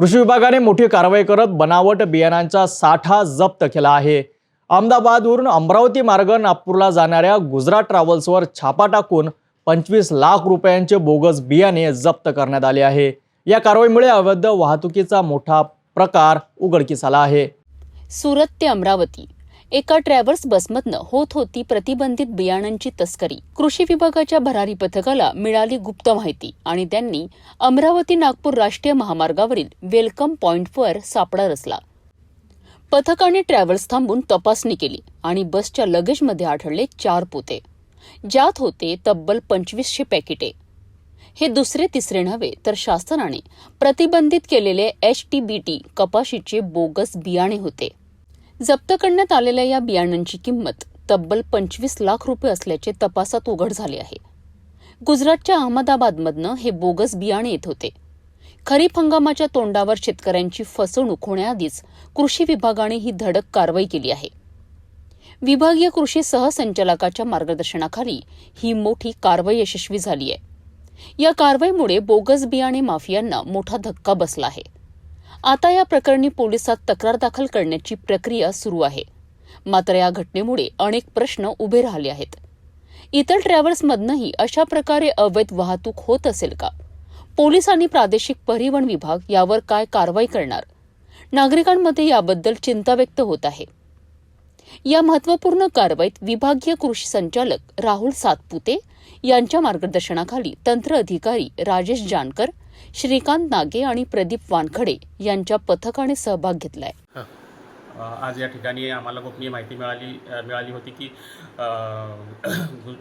कृषी विभागाने मोठी कारवाई करत बनावट बियाणांचा साठा जप्त केला आहे. अहमदाबादवरून अमरावती मार्ग नागपूरला जाणाऱ्या गुजरात ट्रॅव्हल्सवर छापा टाकून पंचवीस लाख रुपयांचे बोगस बियाणे जप्त करण्यात आले आहे. या कारवाईमुळे अवैध वाहतुकीचा मोठा प्रकार उघडकीस आला आहे. सुरत ते अमरावती. एका ट्रॅव्हल्स बसमधनं होत होती प्रतिबंधित बियाणांची तस्करी. कृषी विभागाच्या भरारी पथकाला मिळाली गुप्त माहिती आणि त्यांनी अमरावती नागपूर राष्ट्रीय महामार्गावरील वेलकम पॉइंटवर सापळा रचला. पथकाने ट्रॅव्हल्स थांबून तपासणी केली आणि बसच्या लगेजमध्ये आढळले चार पोते. ज्यात होते तब्बल पंचवीसशे पॅकेटे. हे दुसरे तिसरे नव्हे तर शासनाने प्रतिबंधित केलेले एच टी बी टी कपाशीचे बोगस बियाणे होते. जप्त करण्यात आलेल्या या बियाणांची किंमत तब्बल पंचवीस लाख रुपये असल्याचे तपासात उघड झाले आहे. गुजरातच्या अहमदाबादमधनं हे बोगस बियाणे येत होते. खरीप हंगामाच्या तोंडावर शेतकऱ्यांची फसवणूक होण्याआधीच कृषी विभागाने ही धडक कारवाई केली आहे. विभागीय कृषी सहसंचालकाच्या मार्गदर्शनाखाली ही मोठी कारवाई यशस्वी झाली आहे. या कारवाईमुळे बोगस बियाणे माफियांना मोठा धक्का बसला आहे. आता या प्रकरणी पोलिसात तक्रार दाखल करण्याची प्रक्रिया सुरू आहे. मात्र या घटनेमुळे अनेक प्रश्न उभे राहिले आहेत. इतर ट्रॅव्हल्समधनंही अशा प्रकारे अवैध वाहतूक होत असेल का? पोलीस आणि प्रादेशिक परिवहन विभाग यावर काय कारवाई करणार? नागरिकांमध्ये याबद्दल चिंता व्यक्त होत आहे. या महत्त्वपूर्ण कारवाईत विभागीय कृषी संचालक राहुल सातपुते यांच्या मार्गदर्शनाखाली तंत्र अधिकारी राजेश जानकर श्रीकांत नागे आणि प्रदीप वानखडे यांच्या पथकाने सहभाग घेतलाय. आज या ठिकाणी आम्हाला गोपनीय माहिती मिळाली मिळाली होती की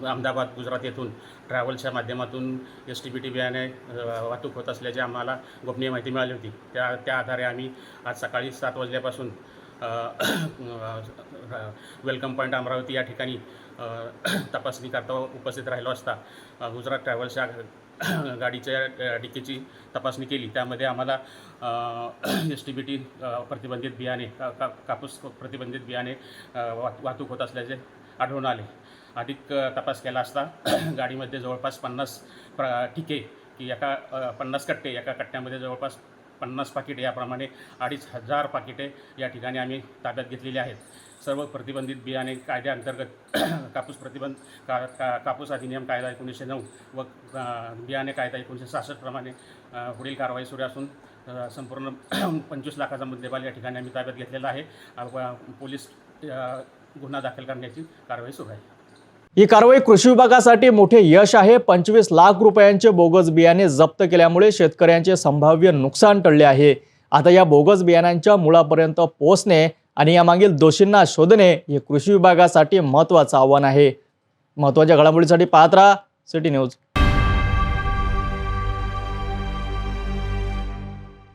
अहमदाबाद गुजरात येथून ट्रॅव्हल्सच्या माध्यमातून एस टी बी टी बियाणे वाहतूक होत असल्याची आम्हाला गोपनीय माहिती मिळाली होती. त्या त्या आधारे आम्ही आज सकाळी सात वाजल्यापासून वेलकम पॉईंट अमरावती या ठिकाणी तपासणी करता उपस्थित राहिलो असता. गुजरात ट्रॅव्हल्सच्या गाडीच्या अ, डिकीची तपासणी केली. त्यामध्ये आम्हाला एस टी बी टी प्रतिबंधित बियाणे का का- कापूस प्रतिबंधित बियाणे वाहतूक होत असल्याचे आढळून आले. अधिक तपास केला असता गाडीमध्ये जवळपास पन्नास प्र ठिके की एका पन्नास कट्टे एका कट्ट्यामध्ये जवळपास पन्नास पाकिटे याप्रमाणे अडीच हजार पाकिटे या ठिकाणी आम्ही ताब्यात घेतलेली आहेत. सर्व प्रतिबंधित बियाणे कायद्याअंतर्गत कापूस प्रतिबंध का का कापूस अधिनियम कायदा एकोणीसशे नऊ व बियाणे कायदा एकोणीसशे सहासष्टप्रमाणे पुढील कारवाई सुरू असून संपूर्ण पंचवीस लाखाचा मुद्देमाल या ठिकाणी आम्ही ताब्यात घेतलेला आहे. पोलीस गुन्हा दाखल करण्याची कारवाई सुरू आहे. ही कारवाई कृषी विभागासाठी मोठे यश आहे. पंचवीस लाख रुपयांचे बोगस बियाणे जप्त केल्यामुळे शेतकऱ्यांचे संभाव्य नुकसान टळले आहे. आता या बोगस बियाणांच्या मुळापर्यंत पोहोचणे आणि यामागील दोषींना शोधणे हे कृषी विभागासाठी महत्त्वाचं आव्हान आहे. महत्त्वाच्या घडामोडीसाठी पाहत राहा सिटी न्यूज.